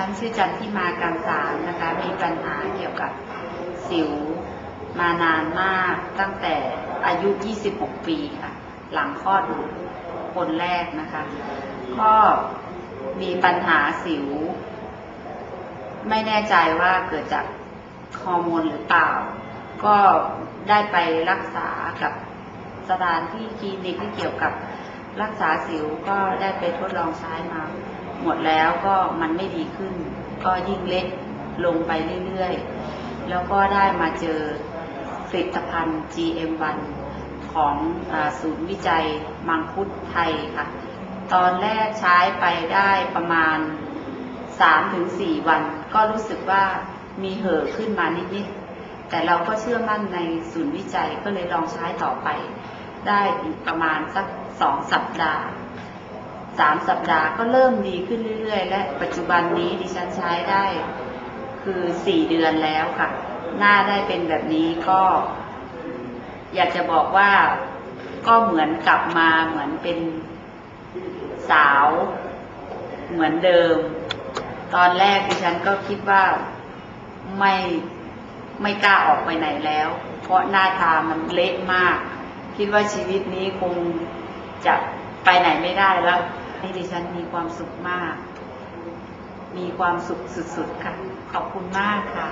ฉันชื่อจันทิมาการสารนะคะ มีปัญหาเกี่ยวกับสิวมานานมากตั้งแต่อายุ 26 ปีค่ะ หลังคลอดคนแรกนะคะ ก็มีปัญหาสิว ไม่แน่ใจว่าเกิดจากฮอร์โมนหรือเปล่า ก็ได้ไปรักษากับสถานที่คลินิกที่เกี่ยวกับรักษาสิวก็ได้ไปทดลองใช้มา หมดแล้วก็มันไม่ดีขึ้น ก็ยิ่งเล็กลงไปเรื่อยๆ แล้วก็ได้มาเจอผลิตภัณฑ์ GM1 ของอศูนย์วิจัยมังคุดไทยค่ะ ตอนแรกใช้ไปได้ประมาณ 3-4 วัน ก็รู้สึกว่ามีเห่อะขึ้นมานิดๆ แต่เราก็เชื่อมั่นในศูนย์วิจัยก็เลยลองใช้ต่อไป ได้อีกประมาณสักสองสัปดาห์ สามสัปดาห์ก็เริ่มดีขึ้นเรื่อยๆ และปัจจุบันนี้ดิฉันใช้ได้คือสี่เดือนแล้วค่ะ หน้าได้เป็นแบบนี้ก็ อยากจะบอกว่าก็เหมือนกลับมาเหมือนเป็นสาวเหมือนเดิม ตอนแรกดิฉันก็คิดว่าไม่ไม่กล้าออกไปไหนแล้ว เพราะหน้าตามันเละมาก คิดว่าชีวิตนี้คงจะไปไหนไม่ได้แล้ว ให้ดิฉันมีความสุขมาก มีความสุขสุดๆค่ะ ขอบคุณมากค่ะ